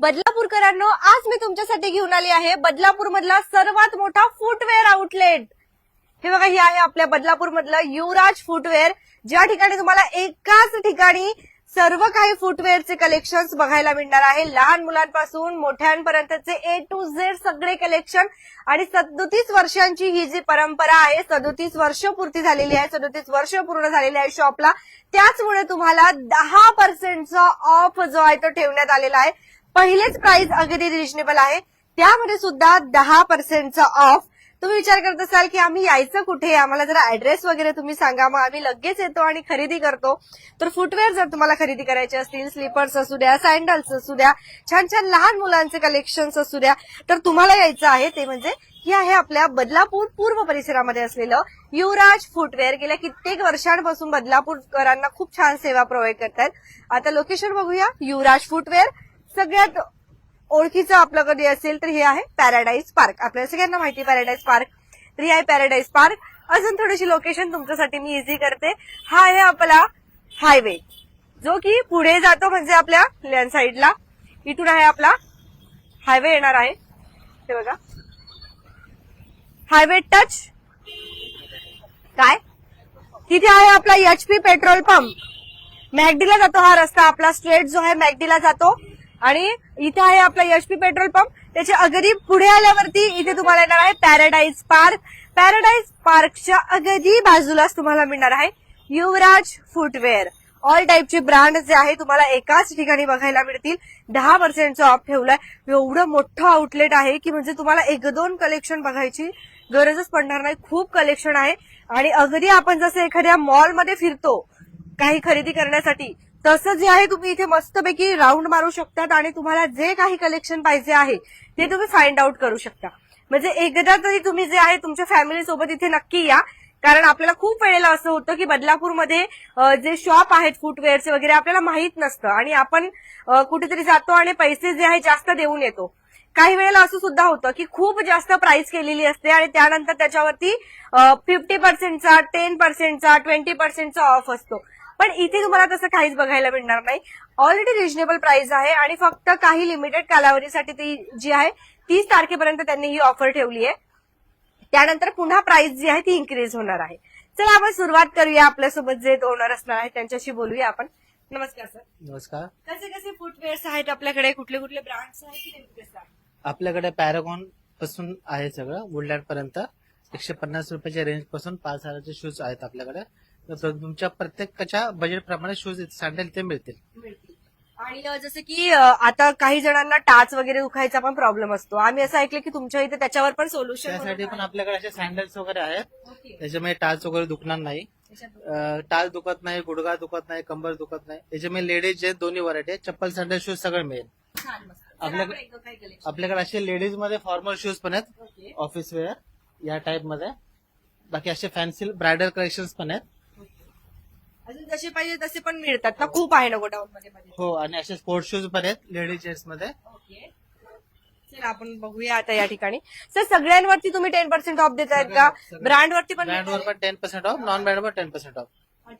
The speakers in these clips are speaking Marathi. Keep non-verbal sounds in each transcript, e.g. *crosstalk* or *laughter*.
बदलापूरकरांनो आज मी तुमच्यासाठी घेऊन आली आहे बदलापूर मधला सर्वात मोठा फुटवेअर आउटलेट हे बघा हे आहे आपल्या बदलापूर मधलं युवराज फुटवेअर ज्या ठिकाणी तुम्हाला एकाच ठिकाणी सर्व काही फुटवेअरचे कलेक्शन बघायला मिळणार आहे. लहान मुलांपासून मोठ्यांपर्यंतचे ए टू झेड सगळे कलेक्शन आणि सदोतीस वर्षांची ही जी परंपरा आहे सदोतीस वर्ष पूर्ती झालेली आहे सदोतीस वर्ष पूर्ण झालेली आहे शॉपला त्याचमुळे तुम्हाला दहा पर्सेंटचा ऑफ जो आहे तो ठेवण्यात आलेला आहे. पहिलेच प्राइस अगदी रिजनेबल आहे. त्यामध्ये सुद्धा दहा पर्सेंटचा ऑफ तुम्ही विचार करत असाल की आम्ही यायचं कुठे? आम्हाला जरा ऍड्रेस वगैरे तुम्ही सांगा. मग आम्ही लगेच येतो आणि खरेदी करतो. तर फुटवेअर जर तुम्हाला खरेदी करायचे असतील स्लीपर्स असू द्या सँडल्स असू द्या छान छान लहान मुलांचे कलेक्शन्स असू द्या तर तुम्हाला यायचं आहे ते म्हणजे हे आहे आपल्या बदलापूर पूर्व परिसरामध्ये असलेलं युवराज फुटवेअर गेल्या कित्येक वर्षांपासून बदलापूरकरांना खूप छान सेवा प्रोव्हाइड करतात आता लोकेशन बघूया. युवराज फुटवेअर सगळ्यात ओळखीचं आपलं कधी असेल तर हे आहे पॅराडाईज पार्क. आपल्याला सगळ्यांना माहिती पॅराडाईज पार्क. तर हे आहे पॅराडाईज पार्क. अजून थोडीशी लोकेशन तुमच्यासाठी मी इझी करते. हा आहे आपला हायवे जो की पुढे जातो म्हणजे आपल्या लेन साईडला इथून आहे आपला हायवे येणार आहे. ते बघा. हायवे टच काय? तिथे आहे आपला एचपी पेट्रोल पंप मॅगडीला जातो हा रस्ता. आपला स्ट्रेट जो आहे मॅगडीला जातो. आणि इथे आहे आपला यशपी पेट्रोल पंप. त्याच्या अगदी पुढे आल्यावरती इथे तुम्हाला येणार आहे पॅराडाईज पार्क पॅराडाईज पार्कच्या अगदी बाजूलाच तुम्हाला मिळणार आहे युवराज फुटवेअर. ऑल टाईपचे ब्रँड जे आहे तुम्हाला एकाच ठिकाणी बघायला मिळतील. दहा पर्सेंटचा ऑफ ठेवलाय. एवढं मोठं आउटलेट आहे की म्हणजे तुम्हाला एक दोन कलेक्शन बघायची गरजच पडणार नाही. खूप कलेक्शन आहे. आणि अगदी आपण जसं एखाद्या मॉलमध्ये फिरतो काही खरेदी करण्यासाठी तसं जे आहे तुम्ही इथे मस्तपैकी राऊंड मारू शकतात आणि तुम्हाला जे काही कलेक्शन पाहिजे आहे ते तुम्ही फाइंड आउट करू शकता. म्हणजे एकदा तरी तुम्ही जे आहे तुमच्या फॅमिली सोबत इथे नक्की या. कारण आपल्याला खूप वेळेला असं होतं की बदलापूरमध्ये जे शॉप आहेत फुटवेअरचे वगैरे आपल्याला माहीत नसतं आणि आपण कुठेतरी जातो आणि पैसे जे आहे जास्त देऊन येतो. काही वेळेला असं सुद्धा होतं की खूप जास्त प्राइस केलेली असते आणि त्यानंतर त्याच्यावरती फिफ्टी पर्सेंटचा टेन पर्सेंटचा ट्वेंटी पर्सेंटचा ऑफ असतो. पण इथे तुम्हाला तसं काहीच बघायला मिळणार नाही. ऑलरेडी रिजनेबल प्राइस आहे आणि फक्त काही लिमिटेड कालावधीसाठी ती जी आहे तीस तारखेपर्यंत त्यांनी ही ऑफर ठेवली आहे. त्यानंतर पुन्हा प्राइस जी आहे ती इन्क्रीज होणार आहे. चला आपण सुरुवात करूया. आपल्यासोबत जे ओनर असणार आहे त्यांच्याशी बोलूया आपण. नमस्कार सर नमस्कार. कसे कसे फुटवेअर्स आहेत आपल्याकडे? कुठले कुठले ब्रँड्स आहेत की नेमके सांग? आपल्याकडे पॅरागॉनपासून आहे सगळं वुडलँड पर्यंत. एकशे पन्नास रुपयाच्या रेंजपासून पाच हजाराचे शूज आहेत आपल्याकडे. तुमच्या प्रत्येकाच्या बजेट प्रमाणे शूज सँडल ते मिळतील. आणि अ, जसं की अ, आता काही जणांना टाच वगैरे दुखायचा पण प्रॉब्लेम असतो. आम्ही असं ऐकलं की तुमच्या इथे त्याच्यावर पण सोल्युशन त्यासाठी पण आपल्याकडे असे सँडल्स वगैरे आहेत. त्याच्यामुळे टाच वगैरे दुखणार नाही. अं, टाच दुखत नाही गुडघा दुखत नाही कंबर दुखत नाही. त्याच्यामुळे लेडीज जे दोन्ही व्हरायटी आहेत चप्पल सँडल शूज सगळं मिळेल. आपल्याकडे आपल्याकडे असे लेडीजमध्ये फॉर्मल शूज पण आहेत. ऑफिस वेअर या टाइपमध्ये. बाकी असे फॅन्सी ब्रायडल कलेक्शन पण आहेत. अजून जसे पाहिजे तसे पण मिळतात ना. खूप आहे ना गोडाऊन मध्ये. हो आणि असे स्पोर्ट्स शूज पण आहेत लेडीज जेंट्समध्ये. ओके. चला आपण बघूया आता या ठिकाणी. सर सगळ्यांवरती तुम्ही टेन पर्सेंट ऑफ देत आहेत का. ब्रँड वरती पण ब्रँड वर पण ten percent off non brand वर टेन पर्सेंट ऑफ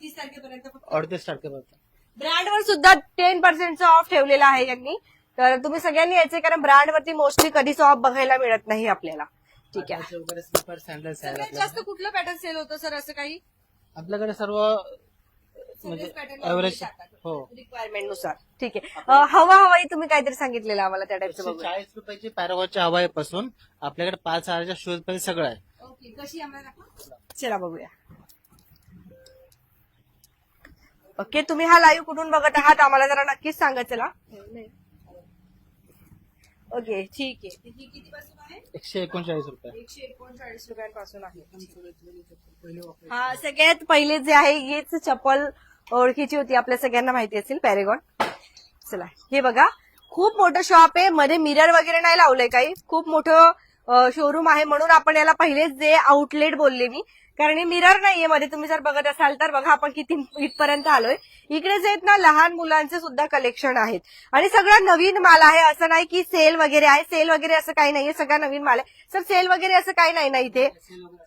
तीस तारखेपर्यंत अडतीस तारखेपर्यंत. ब्रँड वर सुद्धा टेन पर्सेंटचा ऑफ ठेवलेला आहे यांनी. तर तुम्ही सगळ्यांनी यायचे कारण ब्रँड वरती मोस्टली कधीच ऑफ बघायला मिळत नाही आपल्याला. ठीक आहे. स्लीपर आहेत सगळ्यात जास्त आपल्याकडे. कुठलं पॅटर्न सेल होतं सर असं काही? आपल्याकडे सर्व म्हणजे ऍव्हरेज हो. रिक्वायरमेंटनुसार. ठीक आहे. हवा हवाई तुम्ही काहीतरी सांगितलेलं आम्हाला त्या टाईपचं बघूया. चाळीस रुपयाची पॅरागॉनच्या हवाई पासून आपल्याकडे पाच हजारच्या शूज पर्यंत सगळं आहे. ओके कशी आम्हाला चला बघूया. ओके तुम्ही हा लाईव्ह कुठून बघत आहात आम्हाला जरा नक्कीच सांगा चला. ओके ठीक आहे. ही किती पासून आहे? एकशे एकोणचाळीस रुपये. एकशे एकोणचाळीस रुपयांपासून आहे. हा सगळ्यात पहिले जे आहे हीच चप्पल ओळखीची होती आपल्या सगळ्यांना माहिती असेल पॅरेगॉन चला हे बघा. खूप मोठं शॉप आहे. मध्ये मिरर वगैरे नाही लावलंय काही. खूप मोठं शोरूम आहे म्हणून आपण याला पहिलेच जे आउटलेट बोलले मी. कारण हे मिरर नाहीये मध्ये. तुम्ही जर बघत असाल तर बघा आपण किती इथपर्यंत आलोय. इकडे जे आहेत ना लहान मुलांचे सुद्धा कलेक्शन आहेत. आणि सगळं नवीन माल आहे. असं नाही की सेल वगैरे आहे. सेल वगैरे असं काही नाहीये. सगळा नवीन माल आहे. सर सेल वगैरे असं काही नाही ना इथे?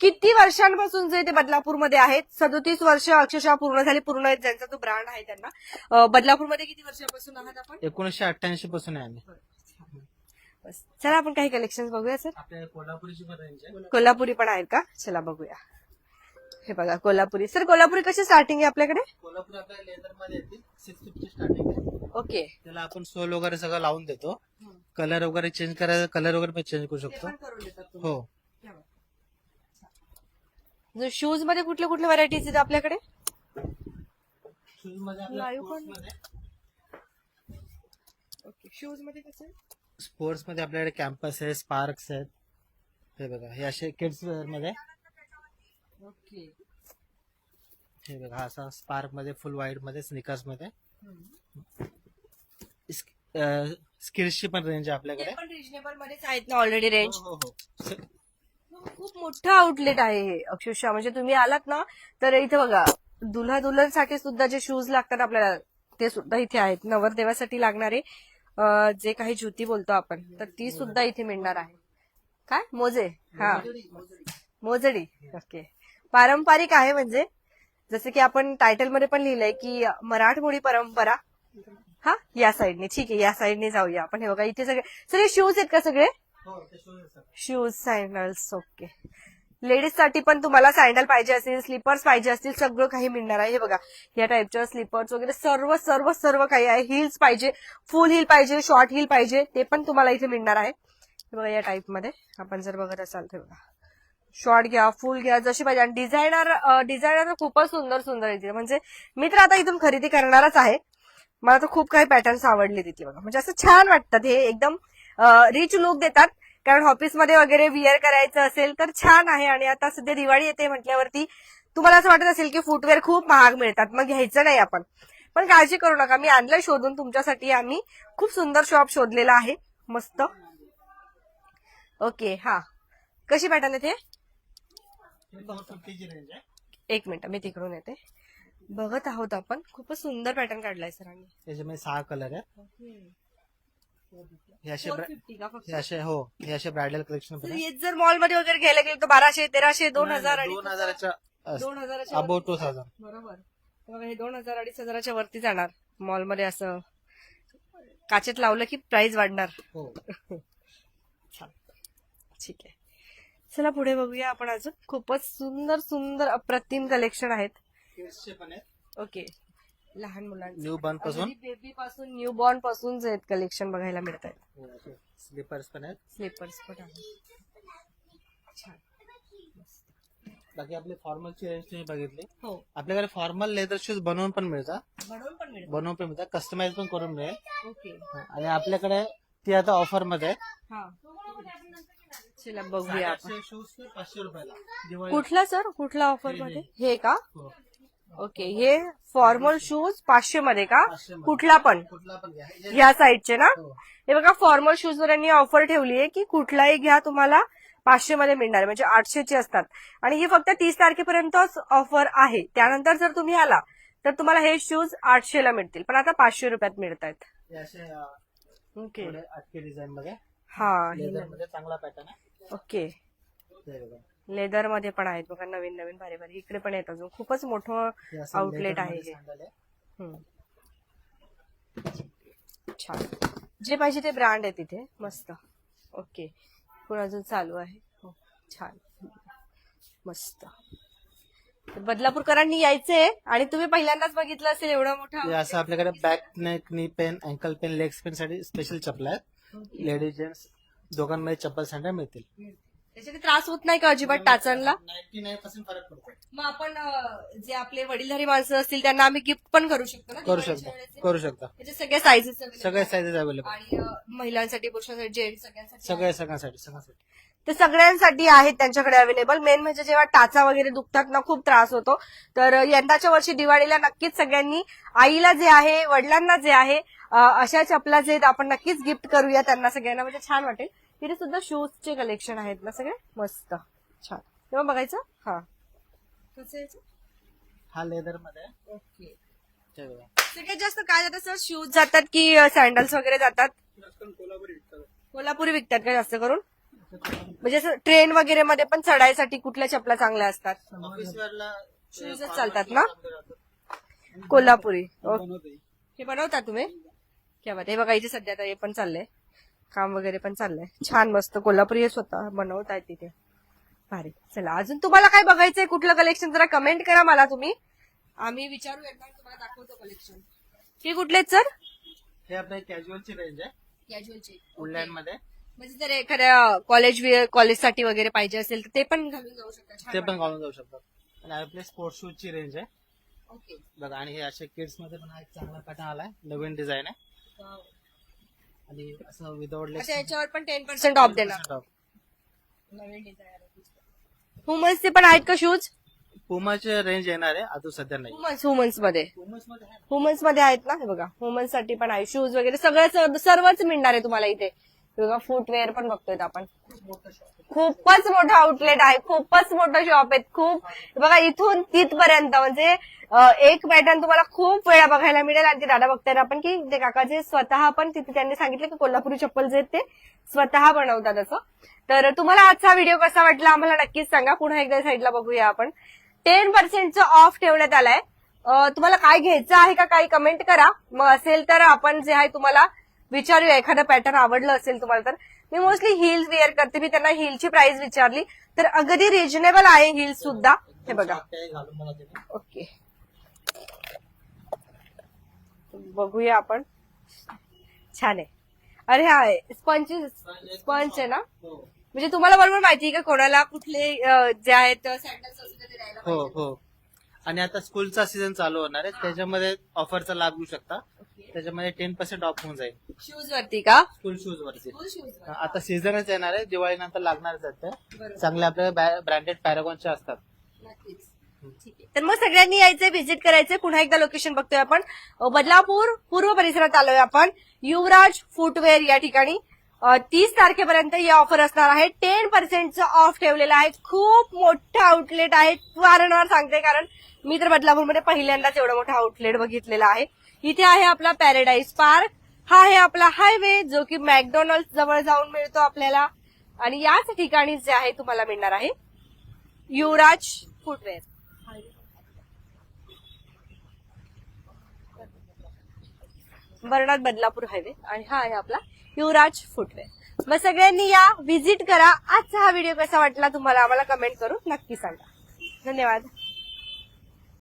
किती वर्षांपासून जे ते बदलापूरमध्ये आहेत? सदोतीस वर्ष अक्षरशः पूर्ण झाली. पूर्ण ज्यांचा तो ब्रँड आहे त्यांना. बदलापूरमध्ये किती वर्षापासून आहात आपण? एकोणीसशे अठ्ठ्याऐंशी पासून आहे आम्ही. चला आपण काही कलेक्शन बघूया सर. आहे. कोल्हापुरी पण आहेत का? चला बघूया. हे बघा कोल्हापुरी. सर कोल्हापुरी कशी स्टार्टिंग आहे आपल्याकडे? कोल्हापूर आपल्या लेदरमध्ये येतील सिक्स फिफ्टी स्टार्टिंग आहे. ओके त्याला आपण सोल वगैरे सगळं लावून देतो. कलर वगैरे चेंज करायचा कलर वगैरे पण चेंज करू शकतो. हो. शूजमध्ये कुठल्या कुठल्या व्हरायटीज आहेत आपल्याकडे? शूजमध्ये आपल्या Live sports पण- मध्ये. ओके शूजमध्ये कसं? स्पोर्ट्समध्ये आपल्याकडे कॅम्पस आहे स्पार्क्स आहेत. हे बघा हे असे किड्स वेअरमध्ये. ओके. हे बघा हा असा स्पार्कमध्ये फुल व्हाईटमध्ये स्निकर्समध्ये. स्किल्सची पण रेंज आहे आपल्याकडे. पण रिजनेबल मध्येच आहेत ना ऑलरेडी रेंज हो हो स- खूप मोठं आउटलेट आहे हे अक्षरशः. म्हणजे तुम्ही आलात ना तर इथे बघा दुल्हा दुल्हनसाठी सुद्धा जे शूज लागतात आपल्याला ते सुद्धा इथे आहेत. नवरदेवासाठी लागणारे जे काही ज्योती बोलतो आपण तर ती सुद्धा इथे मिळणार आहे. काय? मोजे? हा. मोजडी. ओके. पारंपरिक आहे म्हणजे. जसं की आपण टायटलमध्ये पण लिहिलंय की मराठमोळी परंपरा. हा? या साईडने ठीक आहे या साईडने जाऊया आपण. हे बघा इथे सगळे सगळे शूज आहेत का सगळे. शूज सँडल्स ओके लेडीजसाठी पण तुम्हाला सँडल पाहिजे असतील स्लीपर्स पाहिजे असतील सगळं काही मिळणार आहे. हे बघा या टाईपच्या स्लीपर्स वगैरे सर्व सर्व सर्व काही आहे. हिल्स पाहिजे फुल हिल पाहिजे शॉर्ट हिल पाहिजे ते पण तुम्हाला इथे मिळणार आहे. हे बघा या टाईपमध्ये. आपण जर बघत असाल तर बघा. शॉर्ट घ्या फुल घ्या जशी पाहिजे. आणि डिझायनर डिझायनर खूपच सुंदर सुंदर आहे तिथे म्हणजे मी तर आता इथून खरेदी करणारच आहे. मला तर खूप काही पॅटर्न्स आवडले तिथे बघा. म्हणजे असं छान वाटतात. हे एकदम रिच लुक देतात. कारण ऑफिसमध्ये वगैरे विअर करायचं असेल तर छान आहे. आणि आता सध्या दिवाळी येते म्हटल्यावरती तुम्हाला असं वाटत असेल की फुटवेअर खूप महाग मिळतात. मग घ्यायचं नाही आपण. पण काळजी करू नका. मी आणलं शोधून. तुमच्यासाठी आम्ही खूप सुंदर शॉप शोधलेला आहे. मस्त. ओके हा. कशी पॅटर्न आहे हे? एक मिनिट मी तिकडून येते. बघत आहोत आपण. खूपच सुंदर पॅटर्न काढलाय सरांनी. त्याच्यामध्ये सहा कलर आहेत. हे असे ब्रा- 450 का फक्त? हे असे हो असे ब्रायडल कलेक्शन जर मॉलमध्ये वगैरे घ्यायला गेलं तर बाराशे तेराशे दोन हजार दोन हजाराच्या दोन हजाराच्या टू थाउजंड बरोबर. हे दोन हजार अडीच हजाराच्या वरती जाणार. मॉलमध्ये असं. काचेत लावलं की प्राइस वाढणार. हो *laughs* छान ठीक आहे चला पुढे बघूया आपण अजून. खूपच सुंदर सुंदर अप्रतिम कलेक्शन आहेत. आहेत. ओके. लहान मुलांचे. न्यू बर्नपासून? बेबी पासून न्यू बॉर्नपासून जे कलेक्शन बघायला मिळत आहेत स्लीपर्स पण आहेत. स्लीपर्स पण आहे छान. बाकी आपली फॉर्मलची रेंज तुम्ही बघितली. हो. आपल्याकडे फॉर्मल लेदर शूज बनवून पण मिळतात. बनवून पण मिळत बनवून पण मिळतात. कस्टमाइज पण करून मिळेल. ओके. आणि आपल्याकडे ती आता ऑफरमध्ये चला बघूया आपण. साडेआठशे शूज पाचशे रुपयाला. दिवाळी कुठला सर? कुठला ऑफर हे, मध्ये? हे. का? हो. ओके हे फॉर्मल शूज पाचशे मध्ये का? 500 मध्ये. कुठला पण? कुठला पण घ्या. हे- ह्या साईडचे ना? हो. हे बघा फॉर्मल शूज वर यांनी ऑफर ठेवली आहे की कुठलाही घ्या तुम्हाला पाचशे मध्ये मिळणार म्हणजे आठशेची असतात. आणि ही फक्त तीस तारखेपर्यंतच ऑफर आहे. त्यानंतर जर तुम्ही आला तर तुम्हाला हे शूज आठशेला मिळतील. पण आता पाचशे रुपयात मिळत आहेत हे असे अं, ओके थोडे अटके डिझाईन मध्ये. हा हे मध्ये चांगला पॅटर्न आहे. ओके. हे बघा. लेदरमध्ये पण आहेत बघा नवीन नवीन भारी भारी. इकडे पण आहेत अजून. खूपच मोठं हे असं आउटलेट leather आहे मध्ये हे. sandal आहे. हम्म. छान. जे पाहिजे ते ब्रँड आहे तिथे. मस्त. ओके. पण अजून चालू आहे. हो छान. मस्त. बदलापूरकरांनी यायचंय आणि तुम्ही पहिल्यांदाच बघितलं असेल एवढं हे मोठं असं आपल्याकडे back neck knee pain ankle pain legs pain साठी स्पेशल चप्पल आहेत. लेडीज जेंट्स दोघांमध्ये चप्पल सँडल मिळतील. त्याच्याने त्रास होत नाही का अजिबात टाचांना? नाईन्टी नाईन पर्सेंट फरक पडतो मग आपण अं, जे आपले वडीलधारी माणसं असतील त्यांना आम्ही गिफ्ट पण करू शकतो ना करू दिवाळीच्या शकता वेळेस. करू शकता. त्याचे सगळे साईजेस सगळे साईजेस अवेलेबल आणि अं, महिलांसाठी पुरुषांसाठी जेंट्स सगळ्यांसाठी सगळे सगळ्यांसाठी सगळ्यांसाठी. ते सगळ्यांसाठी आहेत त्यांच्याकडे अवेलेबल मेन म्हणजे जेव्हा टाचा वगैरे दुखतात ना खूप त्रास होतो. तर यंदाच्या वर्षी दिवाळीला नक्कीच सगळ्यांनी आईला जे आहे वडिलांना जे आहे अशा चपला जे आहेत, आपण नक्कीच गिफ्ट करूया त्यांना सगळ्यांना. म्हणजे छान वाटेल. तिथे सुद्धा शूजचे कलेक्शन आहेत ना सगळे? मस्त. छान. तेव्हा बघायचं हा. हा लेदरमध्ये. ओके. सगळ्यात जास्त काय जातात सर शूज जातात की सँडल्स वगैरे जातात? कोल्हापुरी विकतात का जास्त करून? म्हणजे असं ट्रेन वगैरे मध्ये पण चढायसाठी कुठल्या चपला चांगल्या असतात? ऑफिस वेअरला Shoes च चालतात ना? कोल्हापुरी. ओके. हे बनवता तुम्ही? क्या बात. हे? बघा इथे सध्या आता हे पण चाललंय. काम वगैरे पण चाललंय. छान मस्त. कोल्हापुरी स्वतः बनवत आहेत तिथे. भारी. चला अजून तुम्हाला काय बघायचंय कुठलं कलेक्शन जरा कमेंट करा मला तुम्ही. आम्ही विचारू एकदा तुम्हाला दाखवतो कलेक्शन हे कुठले सर हे आपल्या कॅज्युअलची रेंज आहे. कॅज्युअलचे वुडलँडमध्ये. म्हणजे जर एखाद्या कॉलेज कॉलेजसाठी वगैरे पाहिजे असेल तर ते पण घालून जाऊ शकता. छान ते पण घालून जाऊ शकतात. आणि आपले स्पोर्ट्स शूज ची रेंज आहे. ओके बघा आणि हे असे किड्समध्ये पण हा एक चांगला पॅटर्न आलाय. नवीन डिझाईन आहे. आणि असं विदाउट अच्छा याच्यावर पण टेन पर्सेंट ऑफ देणार. वुमन्सचे पण आहेत का शूज पुमाचे रेंज येणार आहे आता सध्या नाही. वुमन्स वुमन्समध्ये. पुमाच मध्ये आहे. वुमन्समध्ये आहेत ना हे बघा. वुमन्ससाठी पण आहे. शूज वगैरे सगळं सर्वच मिळणार आहे तुम्हाला इथे. किंवा फुटवेअर पण बघतोय आपण. खूपच मोठं आउटलेट आहे खूपच मोठं शॉप आहे खूप बघा इथून तिथपर्यंत म्हणजे एक पॅटर्न तुम्हाला खूप वेळा बघायला मिळेल. आणि ते दादा बघताना आपण की ते काकाचे स्वतः पण तिथे त्यांनी सांगितलं की कोल्हापुरी चप्पल जे आहेत ते स्वतः बनवतात असं. तर तुम्हाला आजचा व्हिडिओ कसा वाटला आम्हाला नक्कीच सांगा. पुन्हा एकदा साईडला बघूया आपण. टेन पर्सेंटचं ऑफ ठेवण्यात आलाय. तुम्हाला काय घ्यायचं आहे का काही कमेंट करा. मग असेल तर आपण जे आहे तुम्हाला विचारूया एखादं पॅटर्न आवडलं असेल तुम्हाला तर. मी मोस्टली हिल्स वेअर करते. मी त्यांना हिलची प्राइस विचारली. तर अगदी रिजनेबल आहे हिल्स सुद्धा. हे बघा. ओके. बघूया आपण. छान आहे. अरे हा स्पंच स्पंच आहे ना? म्हणजे तुम्हाला बरोबर माहिती का कोणाला कुठले जे आहेत हो. हो. आणि आता स्कूलचा सीझन चालू होणार आहे. त्याच्यामध्ये ऑफरचा लाभ घेऊ शकता. त्याच्यामध्ये टेन पर्सेंट ऑफ होऊन जाईल. शूज वरती का? स्कूल शूज वरती. फुल शूज आता सीझनच येणार आहे. दिवाळी नंतर लागणारच आहेत ते. बरोबर. चांगले आपल्या ब्रँडेड पॅरागॉनचे असतात. नक्कीच. ठीक आहे. तर मग सगळ्यांनी यायचंय व्हिजिट करायचंय पुन्हा एकदा लोकेशन बघतोय आपण. अ, बदलापूर पूर्व परिसरात आलोय आपण. युवराज फुटवेअर या ठिकाणी. तीस तारखेपर्यंत ही ऑफर असणार आहे. टेन पर्सेंटचं ऑफ ठेवलेलं आहे. खूप मोठं आउटलेट आहे. वारंवार सांगते कारण मी तर बदलापूरमध्ये पहिल्यांदाच एवढं मोठं आउटलेट बघितलेलं आहे. इथे आहे आपला पॅराडाईज पार्क. हा आहे आपला हायवे जो की मॅकडोनल्ड जवळ जाऊन मिळतो आपल्याला. आणि याच ठिकाणी जे आहे तुम्हाला मिळणार आहे युवराज फुटवेअर. वर्णात बदलापूर हायवे. आणि हा आहे आपला युवराज फुटवेअर. मग सगळ्यांनी या व्हिजिट करा. आजचा हा व्हिडिओ कसा वाटला तुम्हाला आम्हाला कमेंट करून नक्की सांगा. धन्यवाद.